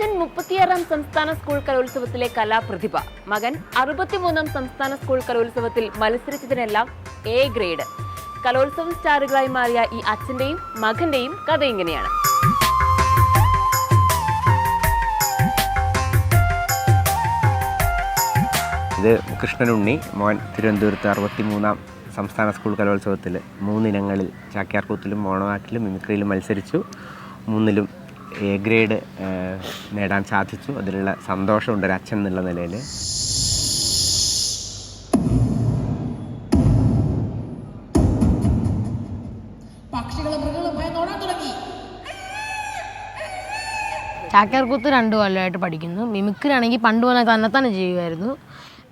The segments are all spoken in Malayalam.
അച്ഛൻ മുപ്പത്തിയാറാം സംസ്ഥാന സ്കൂൾ കലോത്സവത്തിലെ കലാപ്രതിഭ. മകൻ അറുപത്തിമൂന്നാം സംസ്ഥാന സ്കൂൾ കലോത്സവത്തിൽ മത്സരിച്ചതിനെല്ലാം എ ഗ്രേഡ് കലോത്സവം സ്റ്റാറുകളായി മാറിയ ഈ അച്ഛന്റെയും മകന്റെയും കഥ ഇങ്ങനെയാണ്. ഇത് കൃഷ്ണനുണ്ണി മോൻ തിരുവനന്തപുരത്ത് അറുപത്തി മൂന്നാം സംസ്ഥാന സ്കൂൾ കലോത്സവത്തിൽ മൂന്നിനങ്ങളിൽ ചാക്യാർകൂത്തിലും മോണവാട്ടിലും മിമിക്രിയിലും മത്സരിച്ചു. മൂന്നിലും എ ഗ്രേഡ് നേടാൻ സാധിച്ചു. അതിലുള്ള സന്തോഷമുണ്ട് ഒരു അച്ഛൻ എന്നുള്ള നിലയിൽ ചാക്യാർകൂത്ത് രണ്ട് കൊല്ലമായിട്ട് പഠിക്കുന്നു. മിമിക്രിയാണെങ്കിൽ പണ്ട് പോലെ തന്നെ തന്നെ ചെയ്യുമായിരുന്നു.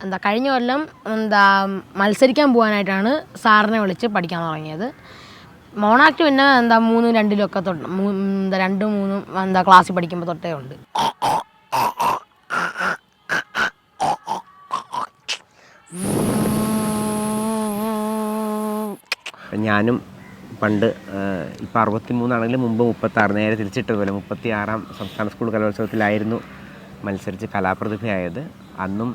എന്താ കഴിഞ്ഞ കൊല്ലം എന്താ മത്സരിക്കാൻ പോകാനായിട്ടാണ് സാറിനെ വിളിച്ച് പഠിക്കാൻ തുടങ്ങിയത്. മോണാക്ട് പിന്നെ എന്താ മൂന്നും രണ്ടിലും ഒക്കെ തൊട്ട് എന്താ രണ്ടും മൂന്നും എന്താ ക്ലാസ്സിൽ പഠിക്കുമ്പോൾ തൊട്ടേ ഉണ്ട്. ഞാനും പണ്ട് ഇപ്പോൾ അറുപത്തി മൂന്നാണെങ്കിലും മുമ്പ് മുപ്പത്താറ് നേരെ തിരിച്ചിട്ടതുപോലെ മുപ്പത്തി ആറാം സംസ്ഥാന സ്കൂൾ കലോത്സവത്തിലായിരുന്നു മത്സരിച്ച് കലാപ്രതിഭയായത്. അന്നും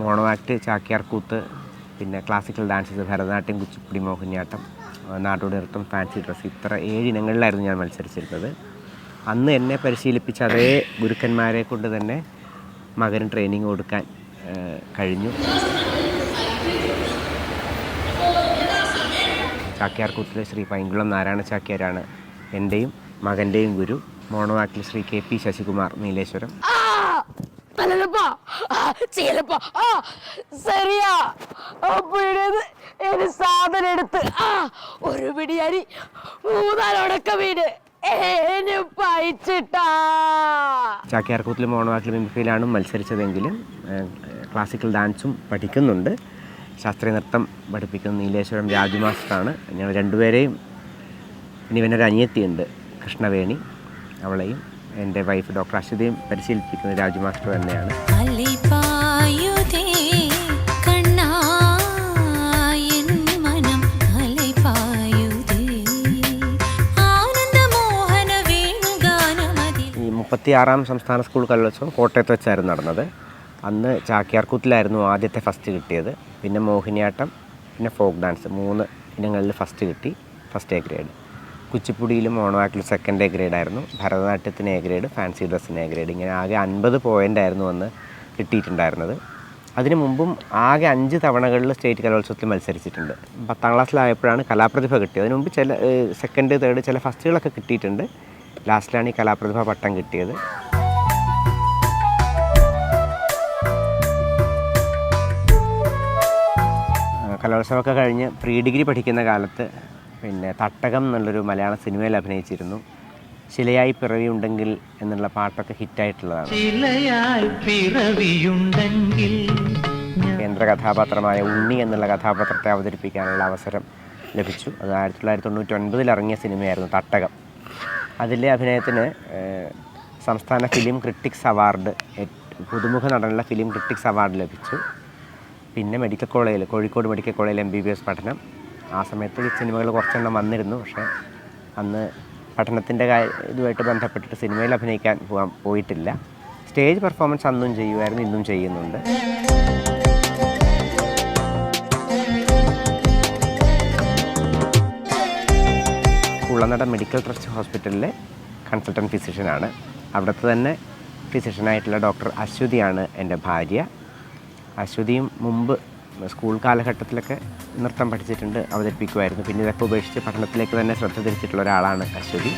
മോണോ ആക്ട് ചാക്യാർ കൂത്ത് പിന്നെ ക്ലാസിക്കൽ ഡാൻസസ് ഭരതനാട്യം കുച്ചിപ്പുടി മോഹിനിയാട്ടം നാട്ടു ഡയറക്ടർ ഫാൻസി ഡ്രസ്സ് ഇത്ര ഏഴ് ഇനങ്ങളിലായിരുന്നു ഞാൻ മത്സരിച്ചിരുന്നത്. അന്ന് എന്നെ പരിശീലിപ്പിച്ച അതേ ഗുരുക്കന്മാരെ കൊണ്ട് തന്നെ മകന് ട്രെയിനിങ് കൊടുക്കാൻ കഴിഞ്ഞു. ചാക്യാർ കൂത്തിലെ ശ്രീ പൈങ്കുളം നാരായണ ചാക്യാരാണ് എന്റെയും മകന്റെയും ഗുരു. മോണോവാക്കിൽ ശ്രീ കെ പി ശശികുമാർ നീലേശ്വരം. ചെയ്യലപ്പാ ചെയ്യലപ്പാ ആ ശരിയാ. പിടിയത് ഒരു സാധനം എടുത്ത് ആ ഒരു പിടി അരി മൂന്നാലോടൊക്കെ വീട് ചാക്യാർകൂത്തിലും മോണോവാക്കിലും മിമിക്രിയിലാണ് മത്സരിച്ചതെങ്കിലും ക്ലാസിക്കൽ ഡാൻസും പഠിക്കുന്നുണ്ട്. ശാസ്ത്രീയ നൃത്തം പഠിപ്പിക്കുന്ന നീലേശ്വരം രാജു മാസ്റ്ററാണ്. ഞങ്ങൾ രണ്ടുപേരെയും ഇനി ഇവനൊരു അനിയത്തിയുണ്ട് കൃഷ്ണവേണി. അവളെയും എന്റെ വൈഫ് ഡോക്ടർ അശ്വതിയും പരിശീലിപ്പിക്കുന്ന രാജു മാസ്റ്റർ തന്നെയാണ്. ആറാം സംസ്ഥാന സ്കൂൾ കലോത്സവം കോട്ടയത്ത് വെച്ചായിരുന്നു നടന്നത്. അന്ന് ചാക്യാർകൂത്തിലായിരുന്നു ആദ്യത്തെ ഫസ്റ്റ് കിട്ടിയത്. പിന്നെ മോഹിനിയാട്ടം പിന്നെ ഫോക്ക് ഡാൻസ് മൂന്ന് ഇനങ്ങളിൽ ഫസ്റ്റ് കിട്ടി ഫസ്റ്റ് എ ഗ്രേഡ് കുച്ചിപ്പുടിയിലും ഓണവാക്കിലും സെക്കൻഡ് എ ഗ്രേഡ് ആയിരുന്നു. ഭരതനാട്യത്തിന് എ ഗ്രേഡ് ഫാൻസി ഡ്രസ്സിന് എ ഗ്രേഡ് ഇങ്ങനെ ആകെ അൻപത് പോയിന്റ് ആയിരുന്നു അന്ന് കിട്ടിയിട്ടുണ്ടായിരുന്നത്. അതിനു മുമ്പും ആകെ അഞ്ച് തവണകളിൽ സ്റ്റേറ്റ് കലോത്സവത്തിൽ മത്സരിച്ചിട്ടുണ്ട്. പത്താം ക്ലാസ്സിലായപ്പോഴാണ് കലാപ്രതിഭ കിട്ടിയത്. അതിനുമുമ്പ് ചില സെക്കൻഡ് തേർഡ് ചില ഫസ്റ്റുകളൊക്കെ കിട്ടിയിട്ടുണ്ട്. ലാസ്റ്റിലാണ് ഈ കലാപ്രതിഭ പട്ടം കിട്ടിയത്. കലോത്സവമൊക്കെ കഴിഞ്ഞ് പ്രീ ഡിഗ്രി പഠിക്കുന്ന കാലത്ത് പിന്നെ തട്ടകം എന്നുള്ളൊരു മലയാള സിനിമയിൽ അഭിനയിച്ചിരുന്നു. ശിലയായി പിറവിയുണ്ടെങ്കിൽ എന്നുള്ള പാട്ടൊക്കെ ഹിറ്റായിട്ടുള്ളതാണ്. കേന്ദ്ര കഥാപാത്രമായ ഉണ്ണി എന്നുള്ള കഥാപാത്രത്തെ അവതരിപ്പിക്കാനുള്ള അവസരം ലഭിച്ചു. അത് ആയിരത്തി തൊള്ളായിരത്തി തൊണ്ണൂറ്റി ഒൻപതിൽ ഇറങ്ങിയ സിനിമയായിരുന്നു തട്ടകം. അതിലെ അഭിനയത്തിന് സംസ്ഥാന ഫിലിം ക്രിട്ടിക്സ് അവാർഡ് പുതുമുഖ നടനുള്ള ഫിലിം ക്രിട്ടിക്സ് അവാർഡ് ലഭിച്ചു. പിന്നെ മെഡിക്കൽ കോളേജിൽ കോഴിക്കോട് മെഡിക്കൽ കോളേജിൽ എം ബി ബി എസ് പഠനം. ആ സമയത്ത് സിനിമകൾ കുറച്ചെണ്ണം വന്നിരുന്നു. പക്ഷേ അന്ന് പഠനത്തിന്റെ കാര്യ ഇതുമായിട്ട് ബന്ധപ്പെട്ടിട്ട് സിനിമയിൽ അഭിനയിക്കാൻ പോകാൻ പോയിട്ടില്ല. സ്റ്റേജ് പെർഫോമൻസ് അന്നും ചെയ്യുമായിരുന്നു ഇന്നും ചെയ്യുന്നുണ്ട്. കുളനട മെഡിക്കൽ ട്രസ്റ്റ് ഹോസ്പിറ്റലിലെ കൺസൾട്ടന്റ് ഫിസിഷ്യനാണ് അവിടുത്തെ തന്നെ ഫിസിഷ്യനായിട്ടുള്ള ഡോക്ടർ അശ്വതിയാണ് എന്റെ ഭാര്യ. അശ്വതിയും മുമ്പ് സ്കൂൾ കാലഘട്ടത്തിലൊക്കെ നൃത്തം പഠിച്ചിട്ടുണ്ട് അവതരിപ്പിക്കുമായിരുന്നു. പിന്നെ ഇതൊക്കെ ഉപേക്ഷിച്ച് പഠനത്തിലേക്ക് തന്നെ ശ്രദ്ധ തിരിച്ചിട്ടുള്ള ഒരാളാണ് അശ്വതി.